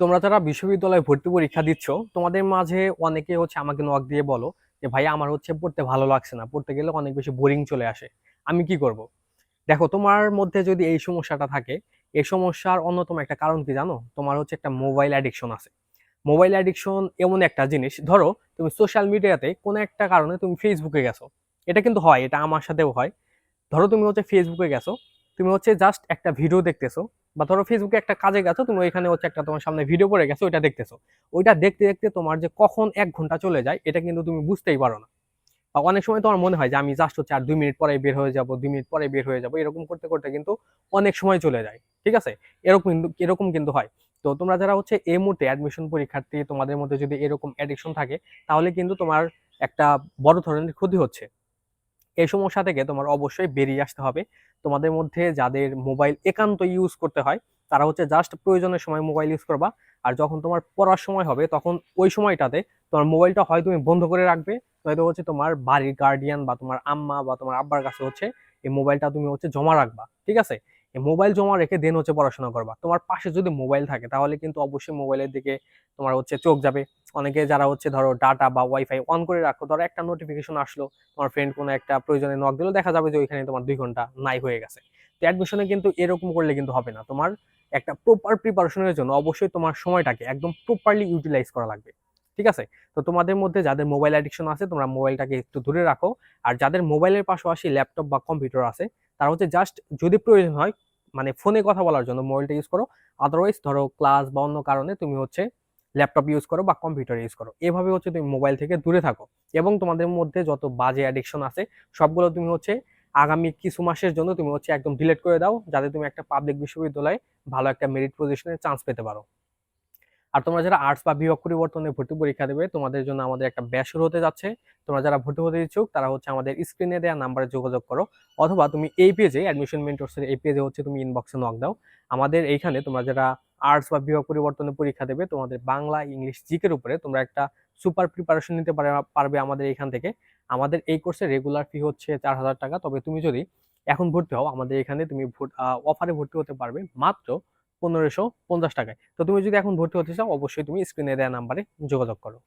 তোমরা যারা বিশ্ববিদ্যালয়ে ভর্তি পরীক্ষা দিচ্ছ, তোমাদের মাঝে অনেকে হচ্ছে আমাকে নক দিয়ে বলো যে, ভাই, আমার হচ্ছে পড়তে ভালো লাগছে না। পড়তে গেলে অনেক বেশি বোরিং চলে আসে। আমি কি করব? দেখো, তোমার মধ্যে যদি এই সমস্যাটা থাকে, এই সমস্যার অন্যতম একটা কারণ কি জানো? তোমার হচ্ছে একটা মোবাইল অ্যাডিকশন আছে। মোবাইল অ্যাডিকশন এমন একটা জিনিস, ধরো, তুমি সোশ্যাল মিডিয়াতে কোনো একটা কারণে তুমি ফেসবুকে গেছো। এটা কিন্তু হয়, এটা আমার সাথেও হয়। ধরো, তুমি হচ্ছে ফেসবুকে গেছো, তুমি হচ্ছে জাস্ট একটা ভিডিও দেখতেছো বা ধরো ফেসবুকে একটা কাজে গেছো, তুমি ওইখানে হচ্ছে একটা তোমার সামনে ভিডিও করে গেছো, ওইটা দেখতেছো। ওইটা দেখতে দেখতে তোমার যে কখন এক ঘণ্টা চলে যায়, এটা কিন্তু তুমি বুঝতেই পারো না। বা অনেক সময় তোমার মনে হয় যে আমি জাস্ট হচ্ছে আর দুই মিনিট পরে বের হয়ে যাব, দুই মিনিট পরে বের হয়ে যাব, এরকম করতে করতে কিন্তু অনেক সময় চলে যায়, ঠিক আছে? এরকম কিন্তু এরকম কিন্তু হয়। তো তোমরা যারা হচ্ছে এই মুহূর্তে অ্যাডমিশন পরীক্ষার্থী, তোমাদের মধ্যে যদি এরকম অ্যাডিকশন থাকে, তাহলে কিন্তু তোমার একটা বড় ধরনের ক্ষতি হচ্ছে। এই সমস্যা থেকে তোমার অবশ্যই বেরিয়ে আসতে হবে। তোমাদের মধ্যে যাদের মোবাইল একান্ত ইউজ করতে হয়, তারা হচ্ছে জাস্ট প্রয়োজনের সময় মোবাইল ইউজ করবা। আর যখন তোমার পড়ার সময় হবে, তখন ওই সময়টাতে তোমার মোবাইলটা হয় তুমি বন্ধ করে রাখবে। নয়তো হচ্ছে তোমার বাড়ির গার্ডিয়ান বা তোমার আম্মা বা তোমার আব্বার কাছে হচ্ছে এই মোবাইলটা তুমি হচ্ছে জমা রাখবা, ঠিক আছে? এই মোবাইল জমা রেখে দেন হচ্ছে পড়াশোনা করবা। তোমার পাশে যদি মোবাইল থাকে, তাহলে কিন্তু অবশ্যই মোবাইলের দিকে তোমার হচ্ছে চোখ যাবে। অনেকে যারা হচ্ছে ধরো ডাটা বা ওয়াইফাই অন করে রাখো, ধরো একটা নোটিফিকেশন আসলো, তোমার ফ্রেন্ড কোনো একটা প্রয়োজনে নক দিলো, দেখা যাবে যে ওইখানে তোমার দুই ঘণ্টা নাই হয়ে গেছে। তো অ্যাডমিশনে কিন্তু এরকম করলে কিন্তু হবে না। তোমার একটা প্রপার প্রিপারেশনের জন্য অবশ্যই তোমার সময়টাকে একদম প্রপারলি ইউটিলাইজ করা লাগবে। ঠিক আছে? তো তোমাদের মধ্যে যাদের মোবাইল অ্যাডিকশন আছে, তোমরা মোবাইলটাকে একটু দূরে রাখো। আর যাদের মোবাইলের পাশাপাশি ল্যাপটপ বা কম্পিউটার আছে, তারা হচ্ছে জাস্ট যদি প্রয়োজন হয় মানে ফোনে কথা বলার জন্য মোবাইলটা ইউজ করো। আদারওয়াইজ ধরো ক্লাস বা অন্য কারণে তুমি হচ্ছে ল্যাপটপ ইউজ করো বা কম্পিউটার ইউজ করো। এভাবে হচ্ছে তুমি মোবাইল থেকে দূরে থাকো এবং তোমাদের মধ্যে যত বাজে অ্যাডিকশন আছে, সবগুলো তুমি হচ্ছে আগামী কিছু মাসের জন্য তুমি হচ্ছে একদম ডিলিট করে দাও, যাতে তুমি একটা পাবলিক বিশ্ববিদ্যালয়ে ভালো একটা মেরিট পজিশনে চান্স পেতে পারো। আর তোমরা যারা আর্টস বা বিভাগ পরিবর্তনে ভর্তি পরীক্ষা দেবে, তোমাদের জন্য আমাদের একটা ব্যাচ শুরু হতে যাচ্ছে। তোমরা যারা ভর্তি হতে ইচ্ছুক, তারা হচ্ছে আমাদের স্ক্রিনে দেওয়া নাম্বারে যোগাযোগ করো অথবা তুমি এই পেজে অ্যাডমিশন মেন্টরসের এই পেজে হচ্ছে তুমি ইনবক্সে নক দাও। আমাদের এইখানে তোমরা যারা আর্টস বা বিভাগ পরিবর্তনের পরীক্ষা দেবে, তোমাদের বাংলা, ইংলিশ, জিকের উপরে তোমরা একটা সুপার প্রিপারেশন নিতে পারবে আমাদের এখান থেকে। আমাদের এই কোর্সের রেগুলার ফি হচ্ছে চার হাজার টাকা। তবে তুমি যদি এখন ভর্তি হও, আমাদের এখানে তুমি অফারে ভর্তি হতে পারবে মাত্র পনেরোশো পঞ্চাশ টাকায়। তো তুমি যদি এখন ভর্তি হতে চাও, অবশ্যই তুমি স্ক্রিনে দেওয়া নাম্বারে যোগাযোগ করো।